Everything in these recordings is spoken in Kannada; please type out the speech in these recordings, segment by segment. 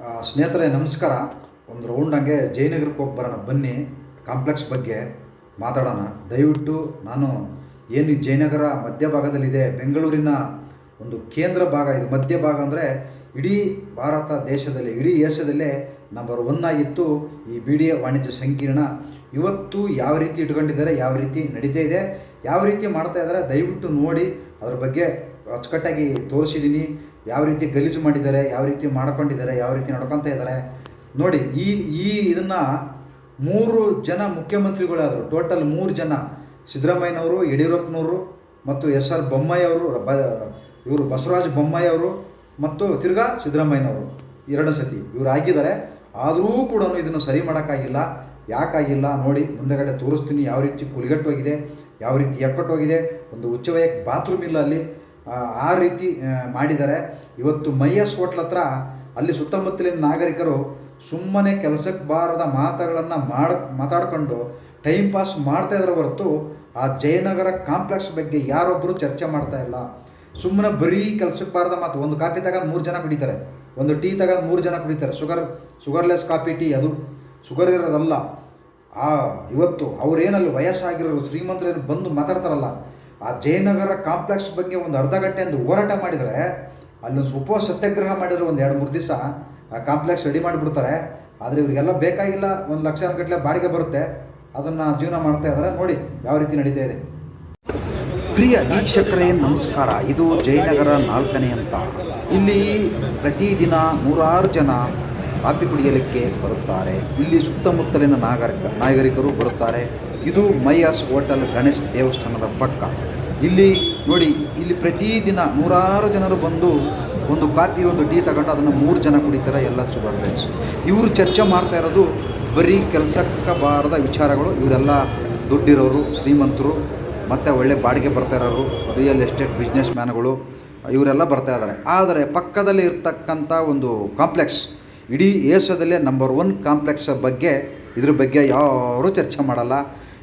ಸ್ನೇಹಿತರೆ, ನಮಸ್ಕಾರ. ಒಂದು ರೌಂಡ್ ಹಂಗೆ ಜಯನಗರಕ್ಕೆ ಹೋಗಿ ಬರೋಣ. ಬನ್ನಿ ಕಾಂಪ್ಲೆಕ್ಸ್ ಬಗ್ಗೆ ಮಾತಾಡೋಣ. ದಯವಿಟ್ಟು ನಾನು ಏನು ಜಯನಗರ ಮಧ್ಯಭಾಗದಲ್ಲಿದೆ ಬೆಂಗಳೂರಿನ ಒಂದು ಕೇಂದ್ರ ಭಾಗ, ಇದು ಮಧ್ಯ ಭಾಗ ಅಂದರೆ ಇಡೀ ಭಾರತ ದೇಶದಲ್ಲಿ, ಇಡೀ ಏಷ್ಯಾದಲ್ಲೇ ನಂಬರ್ ಒನ್ ಆಗಿತ್ತು ಈ ಬಿ ಡಿ ಎ ವಾಣಿಜ್ಯ ಸಂಕೀರ್ಣ. ಇವತ್ತು ಯಾವ ರೀತಿ ಇಟ್ಕೊಂಡಿದ್ದಾರೆ, ಯಾವ ರೀತಿ ನಡೀತಾ ಇದೆ, ಯಾವ ರೀತಿ ಮಾಡ್ತಾ ಇದ್ದಾರೆ, ದಯವಿಟ್ಟು ನೋಡಿ. ಅದ್ರ ಬಗ್ಗೆ ಅಚ್ಚುಕಟ್ಟಾಗಿ ತೋರಿಸಿದ್ದೀನಿ. ಯಾವ ರೀತಿ ಗಲೀಜು ಮಾಡಿದ್ದಾರೆ, ಯಾವ ರೀತಿ ಮಾಡ್ಕೊಂಡಿದ್ದಾರೆ, ಯಾವ ರೀತಿ ನಡ್ಕೊತಾ ಇದ್ದಾರೆ. ನೋಡಿ, ಈ ಈ ಇದನ್ನು ಮೂರು ಜನ ಮುಖ್ಯಮಂತ್ರಿಗಳಾದರು, ಟೋಟಲ್ ಮೂರು ಜನ. ಸಿದ್ದರಾಮಯ್ಯನವರು, ಯಡಿಯೂರಪ್ಪನವರು ಮತ್ತು ಎಸ್ ಆರ್ ಬೊಮ್ಮಾಯಿ ಅವರು ಬ, ಇವರು ಬಸವರಾಜ ಬೊಮ್ಮಾಯಿ ಅವರು ಮತ್ತು ತಿರ್ಗಾ ಸಿದ್ದರಾಮಯ್ಯನವರು ಎರಡು ಸತಿ. ಇವರು ಆಗಿದ್ದಾರೆ ಆದರೂ ಕೂಡ ಇದನ್ನು ಸರಿ ಮಾಡೋಕ್ಕಾಗಿಲ್ಲ. ಯಾಕಾಗಿಲ್ಲ? ನೋಡಿ, ಮುಂದೆಗಡೆ ತೋರಿಸ್ತೀನಿ ಯಾವ ರೀತಿ ಕುಲಿಗಟ್ಟೋಗಿದೆ ಯಾವ ರೀತಿ ಎಕ್ಕಟ್ಟೋಗಿದೆ ಒಂದು ಉಚ್ಚವಯಕ್ಕೆ ಬಾತ್ರೂಮ್ ಇಲ್ಲ ಅಲ್ಲಿ. ಆ, ರೀತಿ ಮಾಡಿದ್ದಾರೆ ಇವತ್ತು ಮೈಯಸ್ ಹೋಟ್ಲ್ ಹತ್ರ ಅಲ್ಲಿ ಸುತ್ತಮುತ್ತಲಿನ ನಾಗರಿಕರು ಸುಮ್ಮನೆ ಕೆಲಸಕ್ಕೆ ಬಾರದ ಮಾತುಗಳನ್ನು ಮಾಡ ಮಾತಾಡ್ಕೊಂಡು ಟೈಮ್ ಪಾಸ್ ಮಾಡ್ತಾ ಇದ್ರೆ ಹೊರತು ಆ ಜಯನಗರ ಕಾಂಪ್ಲೆಕ್ಸ್ ಬಗ್ಗೆ ಯಾರೊಬ್ಬರು ಚರ್ಚೆ ಮಾಡ್ತಾ ಇಲ್ಲ. ಸುಮ್ಮನೆ ಬರೀ ಕೆಲಸಕ್ಕೆ ಬಾರದ ಮಾತು ಒಂದು ಕಾಫಿ ತಗೊಂಡು ಮೂರು ಜನ ಕುಡಿತಾರೆ ಒಂದು ಟೀ ತಗೊಂಡು ಮೂರು ಜನ ಕುಡಿತಾರೆ ಶುಗರ್ ಶುಗರ್ಲೆಸ್ ಕಾಫಿ ಟೀ ಅದು ಶುಗರ್ ಇರೋದಲ್ಲ. ಆ ಇವತ್ತು ಅವ್ರೇನಲ್ಲಿ ವಯಸ್ಸಾಗಿರೋರು ಶ್ರೀಮಂತರೇನು ಬಂದು ಮಾತಾಡ್ತಾರಲ್ಲ ಆ ಜಯನಗರ ಕಾಂಪ್ಲೆಕ್ಸ್ ಬಗ್ಗೆ ಒಂದು ಅರ್ಧ ಗಂಟೆ ಒಂದು ಹೋರಾಟ ಮಾಡಿದರೆ ಅಲ್ಲೊಂದು ಉಪವಾಸ ಸತ್ಯಾಗ್ರಹ ಮಾಡಿದರೆ ಒಂದು ಎರಡು ಮೂರು ದಿವಸ ಆ ಕಾಂಪ್ಲೆಕ್ಸ್ ರೆಡಿ ಮಾಡಿಬಿಡ್ತಾರೆ. ಆದರೆ ಇವರಿಗೆಲ್ಲ ಬೇಕಾಗಿಲ್ಲ ಒಂದು ಲಕ್ಷ ಗಟ್ಟಲೆ ಬಾಡಿಗೆ ಬರುತ್ತೆ. ಅದನ್ನು ಜೀವನ ಮಾಡ್ತಾ ಇದ್ದಾರೆ ನೋಡಿ ಯಾವ ರೀತಿ ನಡೀತಾ ಇದೆ. ಪ್ರಿಯ ವೀಕ್ಷಕರೇ, ನಮಸ್ಕಾರ. ಇದು ಜಯನಗರ ನಾಲ್ಕನೇ ಅಂತ ಇಲ್ಲಿ ಪ್ರತಿದಿನ ನೂರಾರು ಜನ ಕಾಫಿ ಕುಡಿಯಲಿಕ್ಕೆ ಬರುತ್ತಾರೆ. ಇಲ್ಲಿ ಸುತ್ತಮುತ್ತಲಿನ ನಾಗರಿಕ ನಾಗರಿಕರು ಬರುತ್ತಾರೆ. ಇದು ಮೈಯಾಸ್ ಹೋಟೆಲ್ ಗಣೇಶ್ ದೇವಸ್ಥಾನದ ಪಕ್ಕ. ಇಲ್ಲಿ ನೋಡಿ, ಇಲ್ಲಿ ಪ್ರತಿದಿನ ನೂರಾರು ಜನರು ಬಂದು ಒಂದು ಕಾಫಿ, ಒಂದು ಟೀ ತಗೊಂಡು ಅದನ್ನು ಮೂರು ಜನ ಕುಡಿತಾರೆ, ಎಲ್ಲ ಶುಗರ್ ಪ್ಲೇಸ್ ಇವರು ಚರ್ಚೆ ಮಾಡ್ತಾ ಇರೋದು ಬರೀ ಕೆಲಸಕ್ಕೆ ಬಾರದ ವಿಚಾರಗಳು. ಇವರೆಲ್ಲ ದುಡ್ಡಿರೋರು, ಶ್ರೀಮಂತರು, ಮತ್ತು ಒಳ್ಳೆ ಬಾಡಿಗೆ ಬರ್ತಾ ಇರೋರು ರಿಯಲ್ ಎಸ್ಟೇಟ್ ಬಿಸ್ನೆಸ್ ಮ್ಯಾನ್ಗಳು ಇವರೆಲ್ಲ ಬರ್ತಾ ಇದ್ದಾರೆ. ಆದರೆ ಪಕ್ಕದಲ್ಲಿ ಇರ್ತಕ್ಕಂಥ ಒಂದು ಕಾಂಪ್ಲೆಕ್ಸ್ ಇಡೀ ಏಷ್ಯಾದಲ್ಲೇ ನಂಬರ್ ಒನ್ ಕಾಂಪ್ಲೆಕ್ಸ್ ಬಗ್ಗೆ ಇದ್ರ ಬಗ್ಗೆ ಯಾರೂ ಚರ್ಚೆ ಮಾಡಲ್ಲ.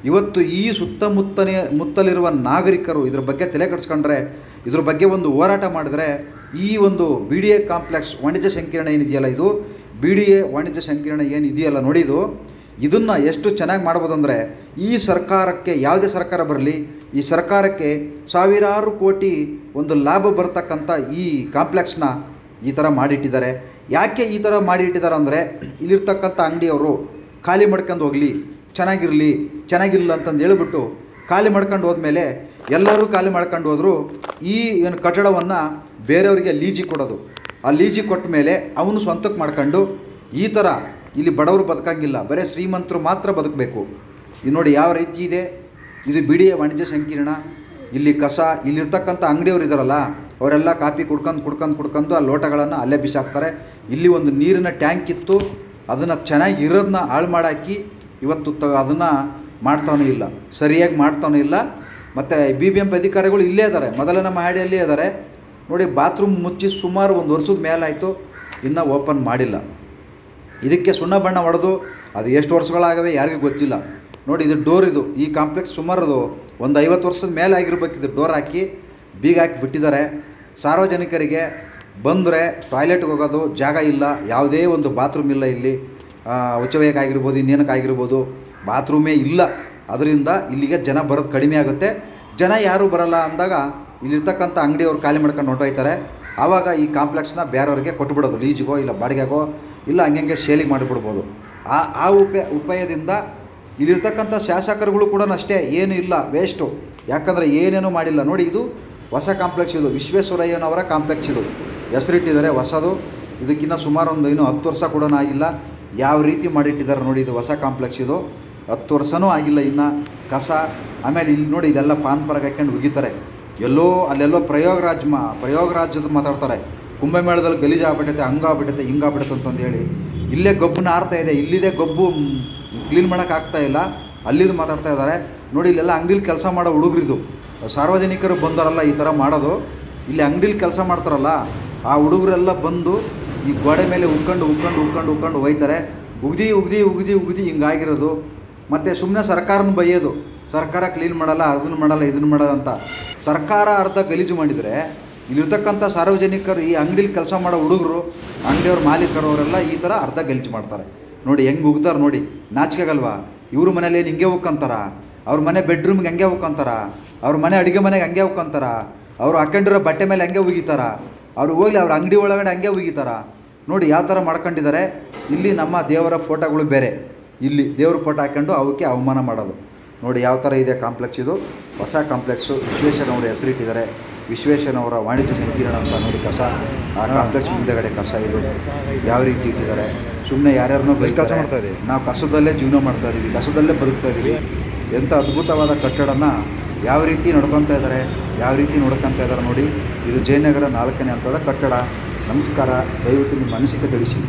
ಇವತ್ತು ಈ ಸುತ್ತಮುತ್ತನೆ, ಮುತ್ತಲಿರುವ ನಾಗರಿಕರು ಇದ್ರ ಬಗ್ಗೆ ತಲೆ ಕೆಡಿಸ್ಕೊಂಡ್ರೆ, ಇದ್ರ ಬಗ್ಗೆ ಒಂದು ಹೋರಾಟ ಮಾಡಿದ್ರೆ ಈ ಒಂದು ಬಿ ಡಿ ಎ ಕಾಂಪ್ಲೆಕ್ಸ್ ವಾಣಿಜ್ಯ ಸಂಕೀರ್ಣ ಏನಿದೆಯಲ್ಲ ಇದು? ಬಿ ಡಿ ಎ ವಾಣಿಜ್ಯ ಸಂಕೀರ್ಣ ಏನಿದೆಯಲ್ಲ ನೋಡಿ ಇದು. ಇದನ್ನು ಎಷ್ಟು ಚೆನ್ನಾಗಿ ಮಾಡ್ಬೋದು ಅಂದರೆ ಈ ಸರ್ಕಾರಕ್ಕೆ ಯಾವುದೇ ಸರ್ಕಾರ ಬರಲಿ, ಈ ಸರ್ಕಾರಕ್ಕೆ ಸಾವಿರಾರು ಕೋಟಿ ಒಂದು ಲಾಭ ಬರ್ತಕ್ಕಂಥ ಈ ಕಾಂಪ್ಲೆಕ್ಸ್ನ ಈ ಥರ ಮಾಡಿಟ್ಟಿದ್ದಾರೆ. ಯಾಕೆ ಈ ಥರ ಮಾಡಿಟ್ಟಿದ್ದಾರೆ ಅಂದರೆ, ಇಲ್ಲಿರ್ತಕ್ಕಂಥ ಅಂಗಡಿಯವರು ಖಾಲಿ ಮಾಡ್ಕೊಂಡು ಹೋಗಲಿ, ಚೆನ್ನಾಗಿರಲಿ, ಚೆನ್ನಾಗಿರಲಿಲ್ಲ ಅಂತಂದು ಹೇಳ್ಬಿಟ್ಟು ಖಾಲಿ ಮಾಡ್ಕೊಂಡು ಹೋದ್ಮೇಲೆ ಎಲ್ಲರೂ ಖಾಲಿ ಮಾಡ್ಕೊಂಡು ಹೋದರೂ. ಈ ಏನು ಕಟ್ಟಡವನ್ನು ಬೇರೆಯವರಿಗೆ ಲೀಜಿ ಕೊಡೋದು. ಆ ಲೀಜಿ ಕೊಟ್ಟ ಮೇಲೆ ಅವನು ಸ್ವಂತಕ್ಕೆ ಮಾಡ್ಕೊಂಡು ಈ ಥರ ಇಲ್ಲಿ ಬಡವರು ಬದುಕಾಗಿಲ್ಲ, ಬರೀ ಶ್ರೀಮಂತರು ಮಾತ್ರ ಬದುಕಬೇಕು. ಇದು ನೋಡಿ ಯಾವ ರೀತಿ ಇದೆ? ಇದು ಬಿಡಿಯ ವಾಣಿಜ್ಯ ಸಂಕೀರ್ಣ. ಇಲ್ಲಿ ಕಸ, ಇಲ್ಲಿರ್ತಕ್ಕಂಥ ಅಂಗಡಿಯವರು ಇದ್ದಾರಲ್ಲ ಅವರೆಲ್ಲ ಕಾಫಿ ಕುಡ್ಕೊಂಡು ಕುಡ್ಕೊಂಡು ಕುಡ್ಕೊಂಡು ಆ ಲೋಟಗಳನ್ನು ಅಲ್ಲೇ ಬಿಸಾಕ್ತಾರೆ. ಇಲ್ಲಿ ಒಂದು ನೀರಿನ ಟ್ಯಾಂಕ್ ಇತ್ತು. ಅದನ್ನು ಚೆನ್ನಾಗಿ ಇರೋದನ್ನ ಹಾಳು ಮಾಡಾಕಿ ಇವತ್ತು ತ ಅದನ್ನು ಮಾಡ್ತಾನೂ ಇಲ್ಲ. ಸರಿಯಾಗಿ ಮಾಡ್ತಾನೂ ಇಲ್ಲ. ಮತ್ತು ಬಿ ಬಿ ಎಂ ಪಿ ಅಧಿಕಾರಿಗಳು ಇಲ್ಲೇ ಇದ್ದಾರೆ ಮೊದಲನೇ ಮಹಡಿಯಲ್ಲಿ ಇದ್ದಾರೆ ನೋಡಿ, ಬಾತ್ರೂಮ್ ಮುಚ್ಚಿ ಸುಮಾರು ಒಂದು ವರ್ಷದ ಮೇಲಾಯಿತು ಇನ್ನೂ ಓಪನ್ ಮಾಡಿಲ್ಲ. ಇದಕ್ಕೆ ಸುಣ್ಣ ಬಣ್ಣ ಹೊಡೆದು ಅದು ಎಷ್ಟು ವರ್ಷಗಳಾಗವೆ ಯಾರಿಗೂ ಗೊತ್ತಿಲ್ಲ. ನೋಡಿ, ಇದು ಡೋರ್ ಇದು. ಈ ಕಾಂಪ್ಲೆಕ್ಸ್ ಸುಮಾರು ಒಂದು ಐವತ್ತು ವರ್ಷದ ಮೇಲೆ ಆಗಿರ್ಬೇಕಿದು ಡೋರ್ ಹಾಕಿ ಬೀಗ ಹಾಕಿ ಬಿಟ್ಟಿದ್ದಾರೆ. ಸಾರ್ವಜನಿಕರಿಗೆ ಬಂದರೆ ಟಾಯ್ಲೆಟ್ಗೆ ಹೋಗೋದು ಜಾಗ ಇಲ್ಲ, ಯಾವುದೇ ಒಂದು ಬಾತ್ರೂಮ್ ಇಲ್ಲ ಇಲ್ಲಿ. ಉಚ್ಚವಯಕ್ಕಾಗಿರ್ಬೋದು ಇನ್ನೇನಕ್ಕಾಗಿರ್ಬೋದು ಬಾತ್ರೂಮೇ ಇಲ್ಲ. ಅದರಿಂದ ಇಲ್ಲಿಗೆ ಜನ ಬರೋದು ಕಡಿಮೆ ಆಗುತ್ತೆ. ಜನ ಯಾರೂ ಬರಲ್ಲ ಅಂದಾಗ ಇಲ್ಲಿರ್ತಕ್ಕಂಥ ಅಂಗಡಿಯವ್ರು ಖಾಲಿ ಮಾಡ್ಕೊಂಡು ಹೊಂಟೋಯ್ತಾರೆ ಆವಾಗ ಈ ಕಾಂಪ್ಲೆಕ್ಸ್ನ ಬೇರೆಯವ್ರಿಗೆ ಕೊಟ್ಬಿಡೋದು ಲೀಜಿಗೋ ಇಲ್ಲ ಬಾಡಿಗೆಗೋ ಇಲ್ಲ ಹಂಗೆ ಶೇಲಿಗೆ ಮಾಡಿಬಿಡ್ಬೋದು. ಆ ಆ ಉಪ, ಉಪಾಯದಿಂದ ಇಲ್ಲಿರ್ತಕ್ಕಂಥ ಶಾಸಕರುಗಳು ಕೂಡ ಅಷ್ಟೇ, ಏನೂ ಇಲ್ಲ ವೇಸ್ಟು ಯಾಕಂದರೆ ಏನೇನೂ ಮಾಡಿಲ್ಲ. ನೋಡಿ ಇದು ಹೊಸ ಕಾಂಪ್ಲೆಕ್ಸ್ ಇದು, ವಿಶ್ವೇಶ್ವರಯ್ಯನವರ ಕಾಂಪ್ಲೆಕ್ಸ್ ಇದು. ಹೆಸರಿಟ್ಟಿದ್ದಾರೆ ಹೊಸದು. ಇದಕ್ಕಿಂತ ಸುಮಾರು ಒಂದು ಇನ್ನೂ ಹತ್ತು ವರ್ಷ ಕೂಡ ಆಗಿಲ್ಲ. ಯಾವ ರೀತಿ ಮಾಡಿಟ್ಟಿದ್ದಾರೆ ನೋಡಿ, ಇದು ಹೊಸ ಕಾಂಪ್ಲೆಕ್ಸ್ ಇದು. ಹತ್ತು ವರ್ಷವೂ ಆಗಿಲ್ಲ ಇನ್ನು ಕಸ. ಆಮೇಲೆ ಇಲ್ಲಿ ನೋಡಿ, ಇಲ್ಲೆಲ್ಲ ಪಾನ್ ಪರಗ ಹಾಕ್ಕೊಂಡು ಉಗಿತಾರೆ. ಎಲ್ಲೋ, ಅಲ್ಲೆಲ್ಲೋ ಪ್ರಯೋಗರಾಜ್ ಮಾ ಪ್ರಯೋಗರಾಜ್ಯದ ಮಾತಾಡ್ತಾರೆ. ಕುಂಭಮೇಳದಲ್ಲಿ ಗಲೀಜು ಆಗ್ಬಿಟ್ಟೈತೆ ಹಂಗಾಗ್ಬಿಟ್ಟೈತೆ ಹಿಂಗಾಗ್ಬಿಟ್ಟೈತೆ ಅಂತಂದು ಹೇಳಿ. ಇಲ್ಲೇ ಗಬ್ಬು ಆರ್ತಾ ಇದೆ. ಇಲ್ಲಿದೆ ಗಬ್ಬು ಕ್ಲೀನ್ ಮಾಡೋಕೆ ಆಗ್ತಾ ಇಲ್ಲ. ಅಲ್ಲಿದು ಮಾತಾಡ್ತಾ ಇದ್ದಾರೆ. ನೋಡಿ, ಇಲ್ಲೆಲ್ಲ ಅಂಗಡಿಲಿ ಕೆಲಸ ಮಾಡೋ ಹುಡುಗರಿದು. ಸಾರ್ವಜನಿಕರು ಬಂದವರಲ್ಲ ಈ ಥರ ಮಾಡೋದು. ಇಲ್ಲಿ ಅಂಗಡಿಲಿ ಕೆಲಸ ಮಾಡ್ತಾರಲ್ಲ ಆ ಹುಡುಗರೆಲ್ಲ ಬಂದು ಈ ಗೋಡೆ ಮೇಲೆ ಉಕ್ಕೊಂಡು ಉಕ್ಕೊಂಡು ಉಕ್ಕೊಂಡು ಉಕ್ಕೊಂಡು ಹೋಯ್ತಾರೆ. ಉಗ್ದಿ ಉಗ್ದಿ ಉಗ್ದಿ ಉಗ್ದಿ ಹಿಂಗಾಗಿರೋದು. ಮತ್ತು ಸುಮ್ಮನೆ ಸರ್ಕಾರನ ಬೈಯೋದು. ಸರ್ಕಾರ ಕ್ಲೀನ್ ಮಾಡಲ್ಲ, ಅದನ್ನು ಮಾಡಲ್ಲ, ಇದನ್ನು ಮಾಡಲ್ಲ ಅಂತ. ಸರ್ಕಾರ ಅರ್ಧ ಗಲೀಜು ಮಾಡಿದರೆ ಇಲ್ಲಿರ್ತಕ್ಕಂಥ ಸಾರ್ವಜನಿಕರು ಈ ಅಂಗಡಿಲಿ ಕೆಲಸ ಮಾಡೋ ಹುಡುಗರು, ಅಂಗಡಿಯವ್ರ ಮಾಲೀಕರು ಅವರೆಲ್ಲ ಈ ಥರ ಅರ್ಧ ಗಲೀಜು ಮಾಡ್ತಾರೆ. ನೋಡಿ ಹೆಂಗೆ ಉಗ್ತಾರೆ ನೋಡಿ. ನಾಚಿಕೆಗಲ್ವಾ? ಇವ್ರ ಮನೇಲಿ ಏನು ಹಿಂಗೆ ಹೋಗ್ಕೊಂತಾರ ಅವ್ರ ಮನೆ ಬೆಡ್ರೂಮ್ಗೆ ಹಂಗೆ ಹೋಗ್ಕೊಂತಾರ ಅವ್ರ ಮನೆ ಅಡುಗೆ ಮನೆಗೆ ಹಂಗೆ ಹೋಗ್ಕೊಂತಾರ ಅವರು ಹಾಕೊಂಡಿರೋ ಬಟ್ಟೆ ಮೇಲೆ ಹಂಗೆ ಉಗಿತಾರ? ಅವ್ರು ಹೋಗ್ಲಿ ಅವ್ರ ಅಂಗಡಿ ಒಳಗಡೆ ಹಂಗೆ ಹೋಗಿತಾರ ನೋಡಿ ಯಾವ ಥರ ಮಾಡ್ಕೊಂಡಿದ್ದಾರೆ. ಇಲ್ಲಿ ನಮ್ಮ ದೇವರ ಫೋಟೋಗಳು ಬೇರೆ. ಇಲ್ಲಿ ದೇವ್ರ ಫೋಟೋ ಹಾಕ್ಕೊಂಡು ಅವಕ್ಕೆ ಅವಮಾನ ಮಾಡೋದು. ನೋಡಿ ಯಾವ ಥರ ಇದೆ ಕಾಂಪ್ಲೆಕ್ಸ್ ಇದು. ಹೊಸ ಕಾಂಪ್ಲೆಕ್ಸು. ವಿಶ್ವೇಶ್ವರನವರು ಹೆಸರಿಟ್ಟಿದ್ದಾರೆ ವಿಶ್ವೇಶ್ವರನವರ ವಾಣಿಜ್ಯ ಸಂಕೀರ್ಣ ಅಂತ ನೋಡಿ ಕಸ. ಆ ಕಾಂಪ್ಲೆಕ್ಸ್ ಮುಂದೆಗಡೆ ಕಸ ಇದು. ಯಾವ ರೀತಿ ಇಟ್ಟಿದ್ದಾರೆ. ಸುಮ್ಮನೆ ಯಾರ್ಯಾರನ್ನೋ ಕೆಲ್ಸ ಮಾಡ್ತಾ ಇದ್ದೀವಿ. ನಾವು ಕಸದಲ್ಲೇ ಜೀವನ ಮಾಡ್ತಾ ಇದ್ದೀವಿ. ಕಸದಲ್ಲೇ ಬದುಕ್ತಾ ಇದ್ದೀವಿ. ಎಂಥ ಅದ್ಭುತವಾದ ಕಟ್ಟಡನ ಯಾವ ರೀತಿ ನಡ್ಕೊತಾ ಇದ್ದಾರೆ, ಯಾವ ರೀತಿ ನೋಡ್ಕೊತಾ ಇದ್ದಾರೆ ನೋಡಿ. ಇದು ಜಯನಗರ ನಾಲ್ಕನೇ ಹಂತದ ಕಟ್ಟಡ. ನಮಸ್ಕಾರ, ದಯವಿಟ್ಟು ನಿಮ್ಮ ಅನಿಸಿಕೆ ತಿಳಿಸಿ.